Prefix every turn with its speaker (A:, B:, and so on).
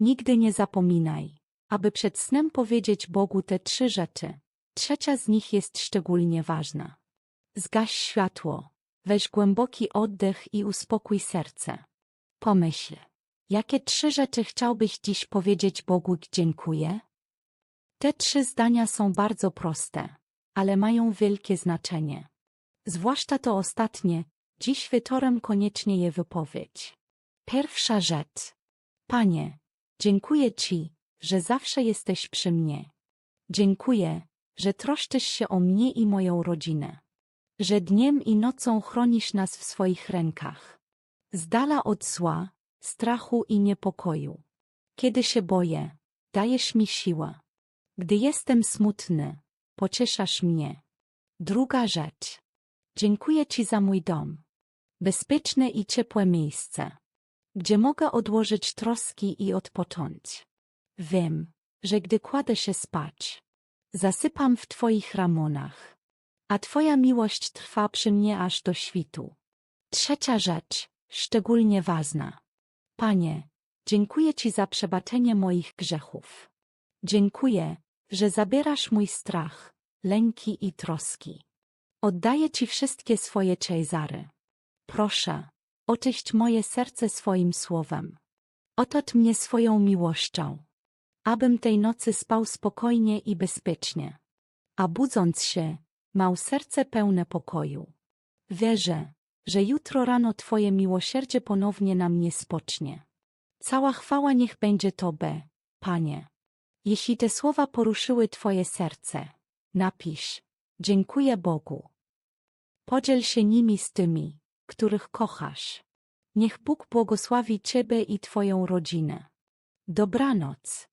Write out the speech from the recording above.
A: Nigdy nie zapominaj, aby przed snem powiedzieć Bogu te trzy rzeczy. Trzecia z nich jest szczególnie ważna. Zgaś światło, weź głęboki oddech i uspokój serce. Pomyśl, jakie trzy rzeczy chciałbyś dziś powiedzieć Bogu dziękuję? Te trzy zdania są bardzo proste, ale mają wielkie znaczenie. Zwłaszcza to ostatnie, dziś wieczorem koniecznie je wypowiedź. Pierwsza rzecz. Panie, dziękuję Ci, że zawsze jesteś przy mnie. Dziękuję, że troszczysz się o mnie i moją rodzinę. Że dniem i nocą chronisz nas w swoich rękach. Z dala od zła, strachu i niepokoju. Kiedy się boję, dajesz mi siłę. Gdy jestem smutny, pocieszasz mnie. Druga rzecz. Dziękuję Ci za mój dom. Bezpieczne i ciepłe miejsce, gdzie mogę odłożyć troski i odpocząć. Wiem, że gdy kładę się spać, zasypam w Twoich ramonach, a Twoja miłość trwa przy mnie aż do świtu. Trzecia rzecz, szczególnie ważna. Panie, dziękuję Ci za przebaczenie moich grzechów. Dziękuję, że zabierasz mój strach, lęki i troski. Oddaję Ci wszystkie swoje Cezary. Proszę, oczyść moje serce swoim słowem. Otocz mnie swoją miłością, abym tej nocy spał spokojnie i bezpiecznie. A budząc się, mał serce pełne pokoju. Wierzę, że jutro rano Twoje miłosierdzie ponownie na mnie spocznie. Cała chwała niech będzie Tobie, Panie. Jeśli te słowa poruszyły Twoje serce, napisz, dziękuję Bogu. Podziel się nimi z tymi, których kochasz. Niech Bóg błogosławi Ciebie i Twoją rodzinę. Dobranoc.